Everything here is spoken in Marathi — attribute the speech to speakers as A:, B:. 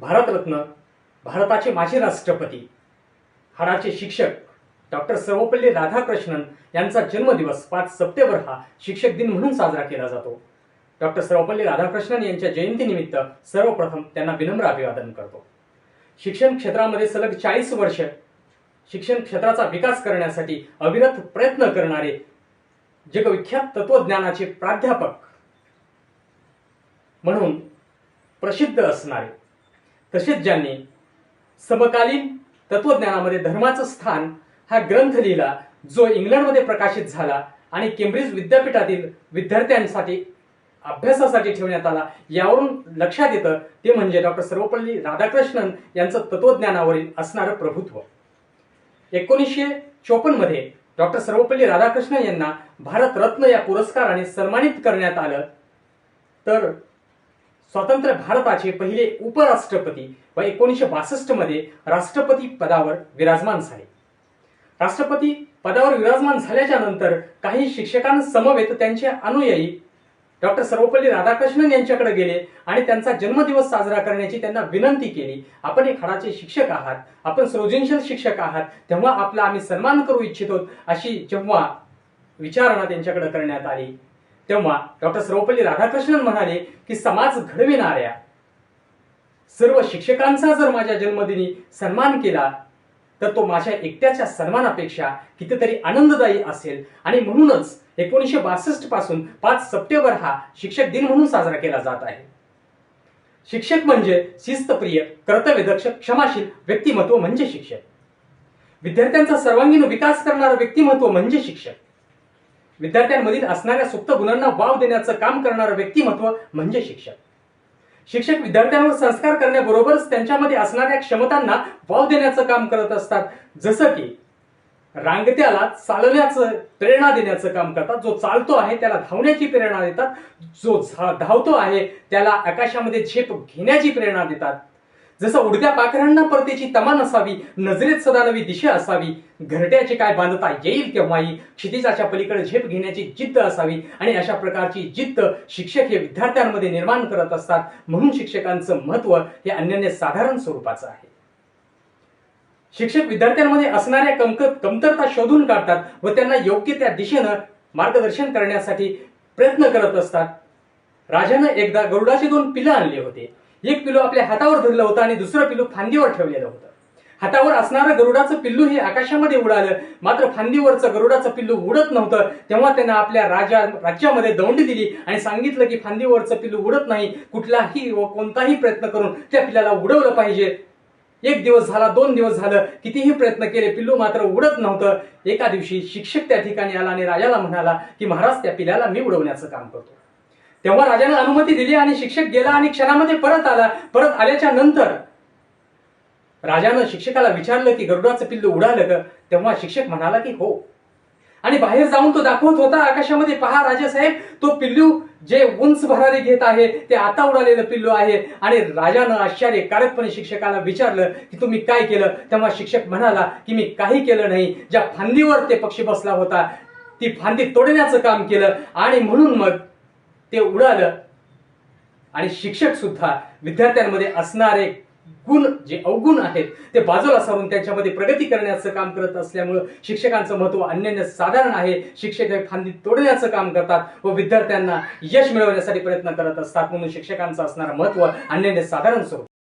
A: भारतरत्न भारताचे माजी राष्ट्रपती हाडाचे शिक्षक डॉक्टर सर्वपल्ली राधाकृष्णन यांचा जन्मदिवस पाच सप्टेंबर हा शिक्षक दिन म्हणून साजरा केला जातो. डॉक्टर सर्वपल्ली राधाकृष्णन यांच्या जयंतीनिमित्त सर्वप्रथम त्यांना विनम्र अभिवादन करतो. शिक्षण क्षेत्रामध्ये सलग चाळीस वर्ष शिक्षण क्षेत्राचा विकास करण्यासाठी अविरत प्रयत्न करणारे जगविख्यात तत्वज्ञानाचे प्राध्यापक म्हणून प्रसिद्ध असणारे तसेच ज्यांनी समकालीन तत्वज्ञानामध्ये धर्माचं स्थान हा ग्रंथ लिहिला जो इंग्लंडमध्ये प्रकाशित झाला आणि केम्ब्रिज विद्यापीठातील विद्यार्थ्यांसाठी अभ्यासासाठी ठेवण्यात आला यावरून लक्षात येतं ते म्हणजे डॉक्टर सर्वपल्ली राधाकृष्णन यांचं तत्वज्ञानावरील असणारं प्रभुत्व. एकोणीसशे चोपन्नमध्ये डॉक्टर सर्वपल्ली राधाकृष्णन यांना भारतरत्न या पुरस्काराने सन्मानित करण्यात आलं. तर स्वतंत्र भारताचे पहिले उपराष्ट्रपती व एकोणीसशे बासष्टमध्ये राष्ट्रपती पदावर विराजमान झाले. राष्ट्रपती पदावर विराजमान झाल्याच्यानंतर काही शिक्षकांसमवेत त्यांचे अनुयायी डॉक्टर सर्वपल्ली राधाकृष्णन यांच्याकडे गेले आणि त्यांचा जन्मदिवस साजरा करण्याची त्यांना विनंती केली. आपण एक खडाचे शिक्षक आहात आपण सृजनशील शिक्षक आहात तेव्हा आपला आम्ही सन्मान करू इच्छितो अशी जेव्हा विचारणा त्यांच्याकडे करण्यात आली तेव्हा डॉक्टर सर्वपल्ली राधाकृष्णन म्हणाले की समाज घडविणाऱ्या सर्व शिक्षकांचा जर माझ्या जन्मदिनी सन्मान केला तर तो माझ्या एकट्याच्या सन्मानापेक्षा कितीतरी आनंददायी असेल. आणि म्हणूनच एकोणीसशे बासष्टपासून पाच सप्टेंबर हा शिक्षक दिन म्हणून साजरा केला जात आहे. शिक्षक म्हणजे शिस्तप्रिय कर्तव्यदक्ष क्षमाशील व्यक्तिमत्व म्हणजे शिक्षक. विद्यार्थ्यांचा सर्वांगीण विकास करणारं व्यक्तिमत्व म्हणजे शिक्षक. विद्यार्थ्यांमधील असणाऱ्या सुप्त गुणांना वाव देण्याचं काम करणारं व्यक्तिमत्व म्हणजे शिक्षक. शिक्षक विद्यार्थ्यांवर संस्कार करण्याबरोबरच त्यांच्यामध्ये असणाऱ्या क्षमतांना वाव देण्याचं काम करत असतात. जसं की रांगत्याला चालण्याचं प्रेरणा देण्याचं काम करतात. जो चालतो आहे त्याला धावण्याची प्रेरणा देतात. जो धावतो आहे त्याला आकाशामध्ये झेप घेण्याची प्रेरणा देतात. जसं उडत्या पाखरांना परतीची तमा नसावी नजरेत सदा नवी दिशा असावी. घरट्याचे काय बांधता येईल केव्हाही? क्षितिजाच्या पलीकडे झेप घेण्याची जिद्द असावी. आणि अशा प्रकारची जिद्द शिक्षक हे विद्यार्थ्यांमध्ये निर्माण करत असतात. म्हणून शिक्षकांचं महत्त्व हे अन्यान्य साधारण स्वरूपाचं आहे. शिक्षक विद्यार्थ्यांमध्ये असणाऱ्या कमक कमतरता शोधून काढतात व त्यांना योग्य त्या दिशेनं मार्गदर्शन करण्यासाठी प्रयत्न करत असतात. राजानं एकदा गरुडाचे दोन पिलं आणले होते. एक पिल्लू आपल्या हातावर धरलं होतं आणि दुसरं पिल्लू फांदीवर ठेवलेलं होतं. हातावर असणारं गरुडाचं पिल्लू हे आकाशामध्ये उडालं. मात्र फांदीवरचं गरुडाचं पिल्लू उडत नव्हतं. तेव्हा त्यानं आपल्या राजा राज्यामध्ये दौंड दिली आणि सांगितलं की फांदीवरचं पिल्लू उडत नाही. कुठलाही व कोणताही प्रयत्न करून त्या पिल्लाला उडवलं पाहिजे. एक दिवस झाला दोन दिवस झालं कितीही प्रयत्न केले पिल्लू मात्र उडत नव्हतं. एका दिवशी शिक्षक त्या ठिकाणी आला आणि राजाला म्हणाला की महाराज त्या पिल्लाला मी उडवण्याचं काम करतो. तेव्हा राजाने अनुमती दिली आणि शिक्षक गेला आणि क्षणामध्ये परत आला. परत आल्याच्यानंतर राजानं शिक्षकाला विचारलं की गरुडाचं पिल्लू उडालं का तेव्हा शिक्षक म्हणाला की हो. आणि बाहेर जाऊन तो दाखवत होता. आकाशामध्ये पहा राजासाहेब तो पिल्लू जे उंच भरारी घेत आहे ते आता उडालेलं पिल्लू आहे. आणि राजानं आश्चर्यकारकपणे शिक्षकाला विचारलं की तुम्ही काय केलं? तेव्हा शिक्षक म्हणाला की मी काही केलं नाही. ज्या फांदीवर ते पक्षी बसला होता ती फांदी तोडण्याचं काम केलं. आणि म्हणून मग ते उडालं आणि शिक्षक सुद्धा विद्यार्थ्यांमध्ये असणारे गुण जे अवगुण आहेत ते बाजूला सारून त्यांच्यामध्ये प्रगती करण्याचं काम करत असल्यामुळं शिक्षकांचं महत्त्व अन्यन्य साधारण आहे. शिक्षक फांदी तोडण्याचं काम करतात व विद्यार्थ्यांना यश मिळवण्यासाठी प्रयत्न करत असतात म्हणून शिक्षकांचं असणारं महत्त्व अन्यन्य साधारण स्वरूप.